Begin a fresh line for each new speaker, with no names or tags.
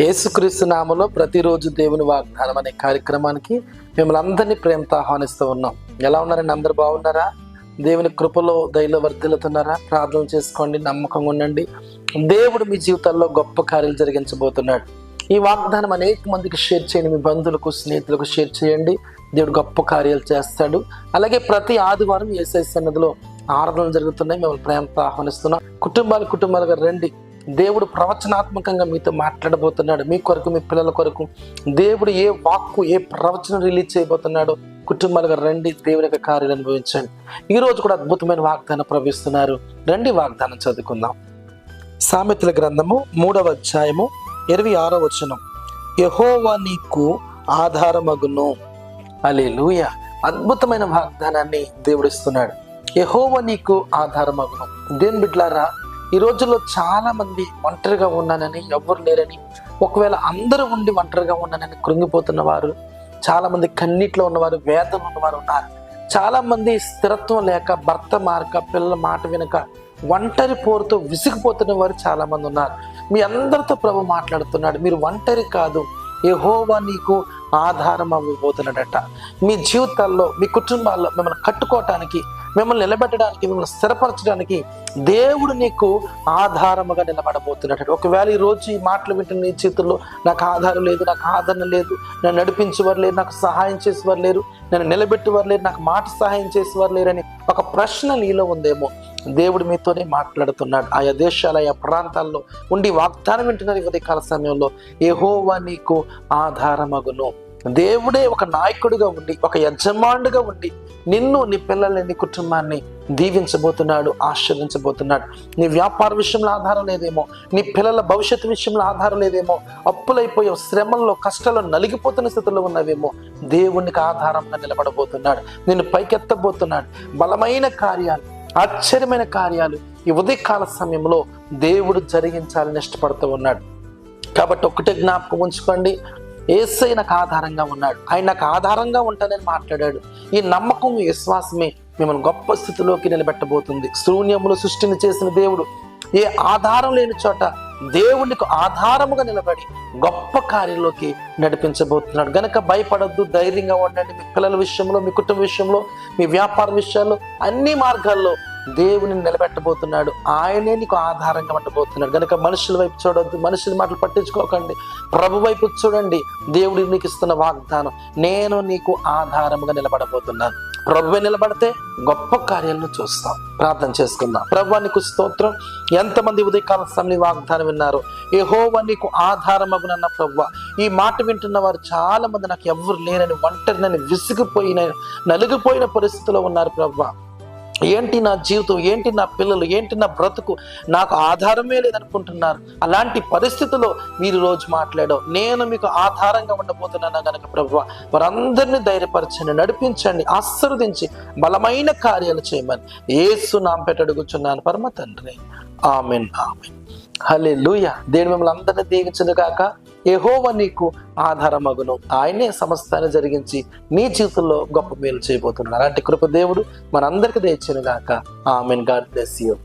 యేసుక్రీస్తు నామలో ప్రతిరోజు దేవుని వాగ్దానం అనే కార్యక్రమానికి మిమ్మల్ని అందరినీ ప్రేమతో ఆహ్వానిస్తూ ఉన్నాం. ఎలా ఉన్నారండి? అందరు బాగున్నారా? దేవుని కృపలో దయలో వర్ధిల్లుతున్నారా? ప్రార్థన చేసుకోండి నమ్మకంగా ఉండండి. దేవుడు మీ జీవితాల్లో గొప్ప కార్యాలు జరిగించబోతున్నాడు. ఈ వాగ్దానం అనేక మందికి షేర్ చేయండి. మీ బంధువులకు స్నేహితులకు షేర్ చేయండి. దేవుడు గొప్ప కార్యాలు చేస్తాడు. అలాగే ప్రతి ఆదివారం ఏసై సన్నదిలో ఆరాధనలు జరుగుతున్నాయి. మిమ్మల్ని ప్రేమతో ఆహ్వానిస్తున్నాం. కుటుంబాలు కుటుంబాలుగా రండి. దేవుడు ప్రవచనాత్మకంగా మీతో మాట్లాడబోతున్నాడు. మీ కొరకు మీ పిల్లల కొరకు. దేవుడు ఏ వాక్కు ఏ ప్రవచనం రిలీజ్ చేయబోతున్నాడో కుటుంబాలుగా రండి దేవుని యొక్క కార్యాలు అనుభవించండి. ఈరోజు కూడా అద్భుతమైన వాగ్దానం ప్రవహిస్తున్నారు. రండి వాగ్దానం చదువుకుందాం. సామెతల గ్రంథము మూడవ అధ్యాయము ఇరవై ఆరో వచనం. యహోవా నీకు ఆధారమగును. లూయ అద్భుతమైన వాగ్దానాన్ని దేవుడిస్తున్నాడు యహోవ నీకు ఆధారమగును. దేని బిడ్లారా ఈ రోజుల్లో చాలామంది ఒంటరిగా ఉన్నానని ఎవరు లేరని ఒకవేళ అందరూ ఉండి ఒంటరిగా ఉన్నానని కృంగిపోతున్న వారు చాలామంది కన్నీటిలో ఉన్నవారు వేదన ఉన్నవారు ఉన్నారు. చాలామంది స్థిరత్వం లేక భర్త మారక పిల్లల మాట వినక ఒంటరి పోరుతో విసిగిపోతున్న వారు చాలామంది ఉన్నారు. మీ అందరితో ప్రభు మాట్లాడుతున్నాడు మీరు ఒంటరి కాదు యెహోవా నీకు ఆధారం అవ్వబోతున్నాడట. మీ జీవితాల్లో మీ కుటుంబాల్లో మిమ్మల్ని కట్టుకోవటానికి మిమ్మల్ని నిలబెట్టడానికి మిమ్మల్ని స్థిరపరచడానికి దేవుడు నీకు ఆధారముగా నిలబడబోతున్నాడు ఒకవేళ ఈ రోజు ఈ మాటలు వింటున్న నీ చేతుల్లో నాకు ఆధారం లేదు నాకు ఆదరణ లేదు నన్ను నడిపించేవారు లేరు నాకు సహాయం చేసేవారు లేరు నన్ను నిలబెట్టేవారు లేరు నాకు మాట సహాయం చేసేవారు లేరని ఒక ప్రశ్న నీలో ఉందేమో. దేవుడు మీతోనే మాట్లాడుతున్నాడు. ఆయా దేశాలు ఆయా ప్రాంతాల్లో ఉండి వాగ్దానం వింటున్నారు ఉదయకాల సమయంలో. ఏహోవా నీకు ఆధారమగును. దేవుడే ఒక నాయకుడిగా ఉండి ఒక యజమానుడిగా ఉండి నిన్ను నీ పిల్లల్ని నీ కుటుంబాన్ని దీవించబోతున్నాడు ఆశ్రయించబోతున్నాడు. నీ వ్యాపార విషయంలో ఆధారం లేదేమో నీ పిల్లల భవిష్యత్తు విషయంలో ఆధారం లేదేమో అప్పులైపోయే శ్రమంలో కష్టాలు నలిగిపోతున్న స్థితిలో ఉన్నవేమో దేవునికి ఆధారంగా నిలబడబోతున్నాడు. నిన్ను పైకెత్తబోతున్నాడు. బలమైన కార్యాలు ఆశ్చర్యమైన కార్యాలు ఈ ఉదయకాల సమయంలో దేవుడు జరిగించాలని ఇష్టపడుతూ ఉన్నాడు. కాబట్టి ఒక్కటే జ్ఞాపకం ఉంచుకోండి. ఏసై నాకు ఆధారంగా ఉన్నాడు. ఆయన నాకు ఆధారంగా ఉంటానని మాట్లాడాడు. ఈ నమ్మకం విశ్వాసమే మిమ్మల్ని గొప్ప స్థితిలోకి నిలబెట్టబోతుంది. శూన్యములు సృష్టిని చేసిన దేవుడు ఏ ఆధారం లేని చోట దేవునికి ఆధారముగా నిలబడి గొప్ప కార్యంలోకి నడిపించబోతున్నాడు. గనక భయపడద్దు ధైర్యంగా ఉండండి. మీ పిల్లల విషయంలో మీ కుటుంబ విషయంలో మీ వ్యాపార విషయాల్లో అన్ని మార్గాల్లో దేవుని నిలబెట్టబోతున్నాడు. ఆయనే నీకు ఆధారంగా పట్టబోతున్నాడు. కనుక మనుషుల వైపు చూడొద్దు. మనుషుల మాటలు పట్టించుకోకండి. ప్రభు వైపు చూడండి. దేవుడి నీకు ఇస్తున్న వాగ్దానం నేను నీకు ఆధారముగా నిలబడబోతున్నాను ప్రభువే నిలబడితే గొప్ప కార్యాలను చూస్తాం. ప్రార్థన చేసుకుందాం. ప్రభు నీకు స్తోత్రం. ఎంతమంది ఉదయకాల సమయం వాగ్దానం విన్నారు. ఏహోవ నీకు ఆధారమగునన్న ప్రభు. ఈ మాట వింటున్న వారు చాలా మంది నాకు ఎవరు లేరని ఒంటరినని విసిగిపోయిన నలిగిపోయిన పరిస్థితిలో ఉన్నారు ప్రభు. ఏంటి నా జీవితం? ఏంటి నా పిల్లలు? ఏంటి నా బ్రతుకు? నాకు ఆధారమే లేదనుకుంటున్నారు. అలాంటి పరిస్థితుల్లో మీరు రోజు మాట్లాడో నేను మీకు ఆధారంగా ఉండబోతున్నాను కనుక ప్రభు వారందరినీ ధైర్యపరచండి నడిపించండి ఆశీర్వదించి బలమైన కార్యాలు చేయమని ఏసు నాంపేట అడుగుచున్నాను. పరమ తండ్రి. Amen amen. హలే లూయ దేవుడు మిమ్మల్ని అందరినీ దీవించదు కాక ఎహోవ నీకు ఆధారమగును. ఆయనే సమస్తాన్ని జరిగించి నీ జీవితంలో గొప్ప మేలు చేయబోతున్నాడు అలాంటి కృప దేవుడు మనందరికీ తెచ్చిన గాక ఆమెన్. God bless you.